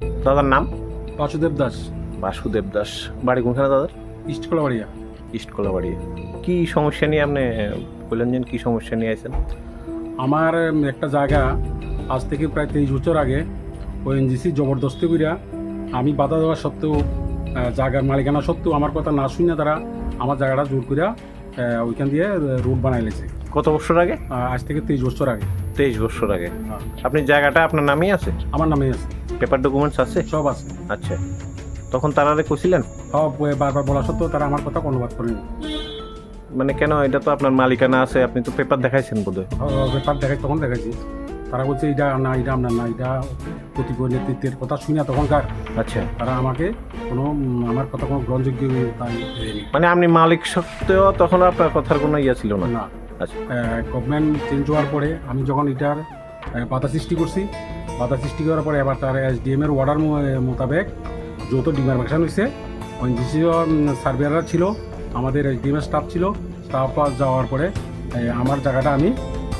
দাদার নাম? বাসুদেব দাস। বাসুদেব দাস। বাড়ি কোনখানে দাদার? ইস্ট কলাবাড়িয়া। ইস্ট কলাবাড়ি কি সমস্যা নিয়ে আপনি বললেন যে কি সমস্যা নিয়ে আছেন আমার একটা জায়গা আজ থেকে প্রায় তেইশ বছর আগে ওএনজিসি জবরদস্তি করিয়া আমি বাধা দেওয়া সত্ত্বেও জায়গার মালিকানা সত্ত্বেও আমার কথা না শুনে তারা আমার জায়গাটা জোর করিয়া ওইখান দিয়ে রুট বানাই লেছে। কত বছর আগে? আজ থেকে তেইশ বছর আগে। তেইশ বছর আগে। হ্যাঁ। আপনি জায়গাটা আপনার নামেই আছে? আমার নামেই আছে। পেপার ডকুমেন্টস আছে? সব আছে। আচ্ছা। তখন তারারে কইছিলেন? সব বারবার বলা সত্ত্বেও তারা আমার কথা অনুবাদ করেনি। মানে কেন? এটা তো আপনার মালিকানা আছে আপনি তো পেপার দেখাইছেন বোধহয়। ব্যাপার দেখাই তখন দেখাইছি। তারা বলছে এটা না এটা আপনার না এটা প্রতিপক্ষ নেতৃত্বের কথা শুনে তখনকার। আচ্ছা। তারা আমাকে কোনো আমার কথা কোনো গ্রহণযোগ্য মানে আপনি মালিক সত্ত্বেও তখন আপনার কথার কোনো ইয়ে ছিল না? না। আচ্ছা। গভর্নমেন্ট চেঞ্জ হওয়ার পরে আমি যখন এটার বাধা সৃষ্টি করছি। বাধা সৃষ্টি করার পরে এবার তার এসডিএম এর অর্ডার মোতাবেক যৌথ ডিমার্কেশন হয়েছে ওএনজিসি সার্ভেয়াররা ছিল আমাদের এসডিএম এর স্টাফ ছিল। স্টাফ যাওয়ার পরে আমার জায়গাটা আমি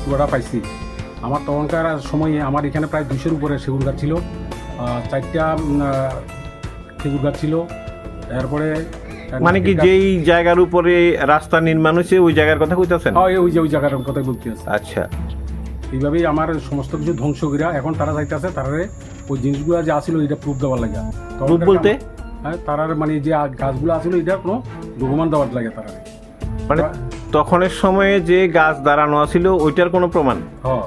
পুরোটা পাইছি। আমার তখনকার সময়ে আমার এখানে প্রায় দুশোর উপরে সেগুন গাছ ছিল। চারটা খেজুর গাছ ছিল। এরপরে মানে কি যেই জায়গার উপরে রাস্তা নির্মাণ হয়েছে ওই জায়গার কথা কইতাছেন? হ্যাঁ, ওই যে ওই জায়গার কথাই বলতে আচ্ছা। এইভাবেই আমার সমস্ত কিছু ধ্বংস করিয়া এখন তারা যাইতেছে তারারে ওই জিনিসগুলো যে আসিল এটা প্রুফ দেওয়ার লাগে। রূপ বলতে? হ্যাঁ তারার মানে যে গাছগুলো আসিল এটা কোনো ডকুমেন্ট দেওয়ার লাগে তারা মানে তখনের সময়ে যে গাছ দাঁড়ানো ছিল ওইটার কোনো প্রমাণ? হ্যাঁ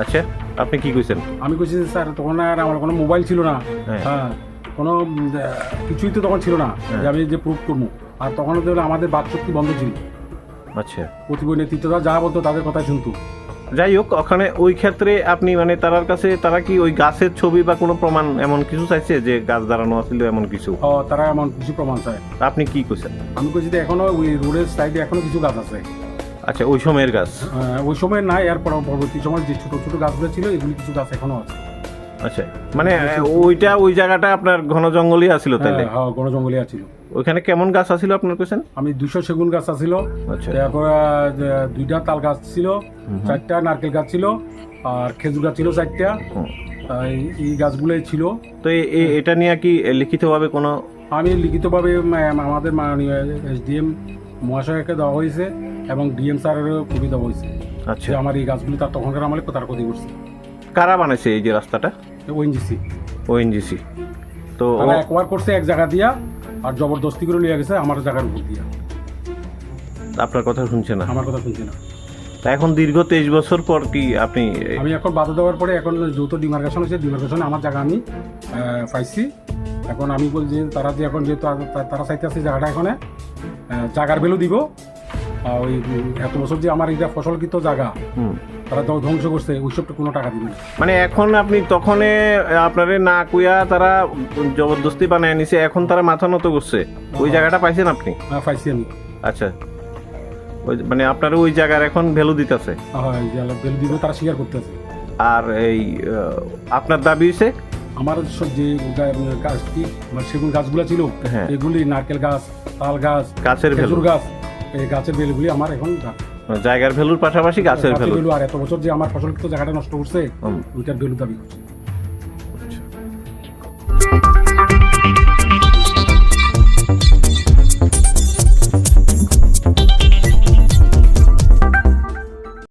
আচ্ছা আপনি কি কইছেন? আমি কইছি যে, স্যার তখন আর আমার কোনো মোবাইল ছিল না। হ্যাঁ। হ্যাঁ কোনো কিছুই তো তখন ছিল না হ্যাঁ। যে আমি যে প্রুফ করব। আর তখন তো আমাদের বাক শক্তি বন্ধ ছিল। আচ্ছা। প্রতিপক্ষ নেতৃত্বরা যা বলতো তাদের কথাই শুনতো। যাই হোক ওখানে ওই ক্ষেত্রে আপনি মানে তার কাছে তারা কি ওই গাছের ছবি বা কোনো প্রমাণ এমন কিছু চাইছে যে গাছ দাঁড়ানো আছিল এমন কিছু? হ্যাঁ, তারা এমন কিছু প্রমাণ চায়। আপনি কি কইছেন? আমি কইছি যে এখনও ওই রোডের সাইডে এখনও কিছু গাছ আছে। আচ্ছা ওই সময়ের গাছ? আহ, ওই সময় নাই এর পর- পরবর্তী সময় যে ছোট ছোট গাছগুলো ছিল এগুলি কিছু গাছ এখনও আছে। আচ্ছা মানে ওইটা ওই জায়গাটা আপনার ঘন জঙ্গলই আছিল হ্যাঁ, হ্যাঁ গণ জঙ্গলে আছিল। ওইখানে কেমন গাছ আছিল আপনার কইছেন আমি দুইশো সেগুন গাছ আছিল। আচ্ছা। তারপর দুইটা তাল গাছ ছিল চারটা নারকেল গাছ ছিল আর খেজুর গাছ ছিল চারটা। এই- গাছগুলোই ছিল। তো এটা নিয়ে কি লিখিতভাবে কোনো আমি লিখিতভাবে আমাদের মাননীয় এসডিএম মহাশয়কে দেওয়া হয়েছে এবং ডিএম স্যারেরও কপি দেওয়া হয়েছে। আচ্ছা। আমার এই গাছগুলি তার তখনকার আমলে তার ক্ষতি করছে। কারা বানাইছে এই যে রাস্তাটা? ওএনজিসি ওএনজিসি তো তারা একবার করছে এক জায়গা দিয়া আর জবরদস্তি করে লিয়ে গেছে আমার জায়গার উপর দিয়া। আপনার কথা শুনছে না? আমার কথা শুনছে না। তা এখন দীর্ঘ তেইশ বছর পর কি আপনি আমি এখন বাধা দেওয়ার পরে এখন যৌথ ডিমার্কেশন হয়েছে ডিমার্কেশনে আমার জায়গা আমি পাইছি। এখন আমি বলছি যে তারা যে এখন যেহেতু তারা চাইতে আছে জায়গাটা এখানে জায়গার ভ্যালু দিব। আর ওই এত বছর যে আমার এটা ফসলকৃত জায়গা হুম। তারা ধ্বংস- করছে ওইসবটা কোনো টাকা দিবে না। মানে এখন আপনি তখনে আপনারে না কুয়া তারা জবরদস্তি বানায় নিছে এখন তারা মাথা নত করছে। ওই জায়গাটা পাইছেন আপনি? আহ, পাইছি আমি। আচ্ছা। ওই মানে আপনার ওই জায়গার এখন ভ্যালু দিতেছে? হয় যে ভ্যালু দিব তারা স্বীকার করতেছে আর এই আপনার দাবি হয়েছে আমার সব যে গাছটি মানে সেগুন গাছগুলো ছিল হ্যাঁ। এগুলি নারকেল গাছ তাল গাছ গাছের গাছ এই গাছের বেলগুলি আমার এখন। জায়গার ভ্যালুর পাশাপাশি গাছের ভ্যালু আর এত বছর যে আমার ফসল ফসলকৃত জায়গাটা নষ্ট করছে। ওইটার ভ্যালু দাবি করছে